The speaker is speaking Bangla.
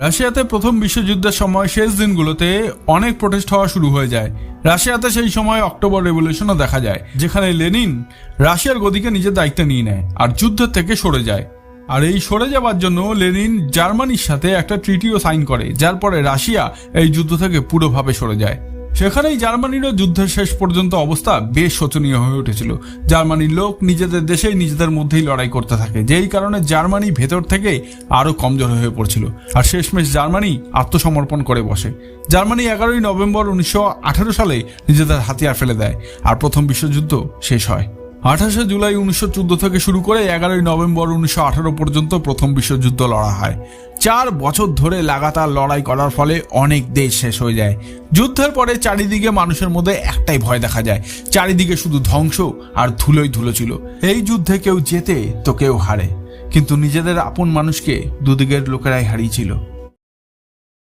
রাশিয়াতে প্রথম বিশ্বযুদ্ধের সময় শেষ দিনগুলোতে অনেক প্রোটেস্ট হওয়া শুরু হয়ে যায়। রাশিয়াতে সেই সময় অক্টোবর রেভলিউশনও দেখা যায়, যেখানে লেনিন রাশিয়ার গদিকে নিজের দায়িত্ব নিয়ে নেয় আর যুদ্ধ থেকে সরে যায়। আর এই সরে যাওয়ার জন্য লেনিন জার্মানির সাথে একটা ট্রিটিও সাইন করে, যার পরে রাশিয়া এই যুদ্ধ থেকে পুরোভাবে সরে যায়। সেখানেই জার্মানিরও যুদ্ধের শেষ পর্যন্ত অবস্থা বেশ শোচনীয় হয়ে উঠেছিল। জার্মানির লোক নিজেদের দেশেই নিজেদের মধ্যেই লড়াই করতে থাকে, যেই কারণে জার্মানি ভেতর থেকে আরও কমজোর হয়ে পড়ছিল। আর শেষমেশ জার্মানি আত্মসমর্পণ করে বসে। জার্মানি এগারোই নভেম্বর উনিশশো আঠেরো সালে নিজেদের হাতিয়ার ফেলে দেয়, আর প্রথম বিশ্বযুদ্ধ শেষ হয়। আঠাশে জুলাই উনিশশো চোদ্দ থেকে শুরু করে এগারোই নভেম্বর উনিশশো আঠেরো পর্যন্ত প্রথম বিশ্বযুদ্ধ লড়া হয়। চার বছর ধরে লাগাতার লড়াই করার ফলে অনেক দেশ শেষ হয়ে যায়। যুদ্ধের পরে চারিদিকে মানুষের মধ্যে একটাই ভয় দেখা যায়। চারিদিকে শুধু ধ্বংস আর ধুলোই ধুলো ছিল। এই যুদ্ধে কেউ জেতে তো কেউ হারে। কিন্তু নিজেদের আপন মানুষকে দুদিকের লোকেরাই হারিয়েছিল।